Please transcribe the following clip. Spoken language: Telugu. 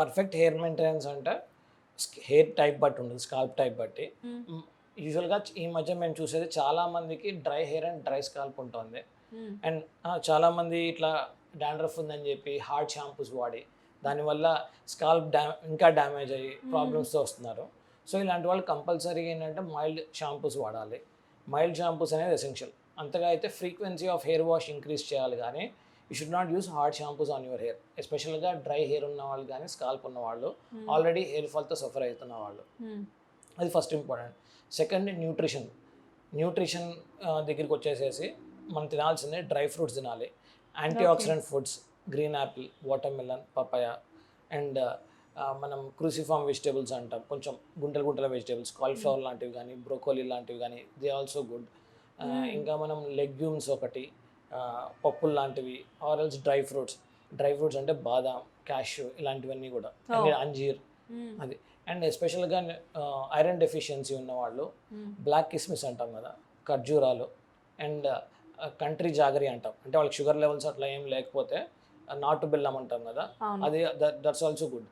పర్ఫెక్ట్ హెయిర్ మెయింటెనెన్స్ అంటే హెయిర్ టైప్ బట్టి ఉంటుంది స్కాల్ప్ టైప్ బట్టి. యూజువల్గా ఈ మధ్య మేము చూసేది చాలా మందికి dry hair and dry scalp ఉంటుంది. అండ్ చాలా మంది ఇట్లా డాండ్రఫ్ ఉందని చెప్పి హార్డ్ షాంపూస్ వాడి దానివల్ల స్కాల్ప్ డ్యా ఇంకా డ్యామేజ్ అయ్యి ప్రాబ్లమ్స్తో వస్తున్నారు. సో ఇలాంటి వాళ్ళు కంపల్సరీగా ఏంటంటే మైల్డ్ షాంపూస్ వాడాలి. మైల్డ్ షాంపూస్ అనేది ఎసెన్షియల్. అంతగా అయితే frequency of hair wash increase చేయాలి కానీ you should not use hard shampoos on your hair ఎస్పెషల్గా డ్రై హెయిర్ ఉన్న వాళ్ళు కానీ స్కాల్ప్ ఉన్న వాళ్ళు ఆల్రెడీ హెయిర్ ఫాల్తో సఫర్ అవుతున్న వాళ్ళు. మ్మ్. అది first important second nutrition nutrition దగ్గరికి వచ్చేసేసి మనం తినాల్సిందే డ్రై ఫ్రూట్స్ తినాలి. Antioxidant foods green apple watermelon papaya and మనం క్రూసిఫామ్ వెజిటేబుల్స్ అంటాం. కొంచెం గుంటల గుంటల వెజిటేబుల్స్ కాలీఫ్లవర్ లాంటివి కానీ బ్రోకోలీ లాంటివి కానీ దే ఆల్సో గుడ్ ఇంకా మనం లెగ్యూమ్స్ ఒకటి పప్పులు లాంటివి or else dry fruits dry fruits అంటే బాదాం క్యాష్యూ ఇలాంటివన్నీ కూడా. అంజీర్. అది. అండ్ ఎస్పెషల్గా ఐరన్ డెఫిషియన్సీ ఉన్న వాళ్ళు. బ్లాక్ కిస్మిస్ అంటాం కదా ఖర్జూరాలు. అండ్ కంట్రీ జాగరి అంటాం. అంటే వాళ్ళకి షుగర్ లెవెల్స్ అట్లా ఏం లేకపోతే నాటు బెల్లం అంటాం కదా అది దట్స్ ఆల్సో గుడ్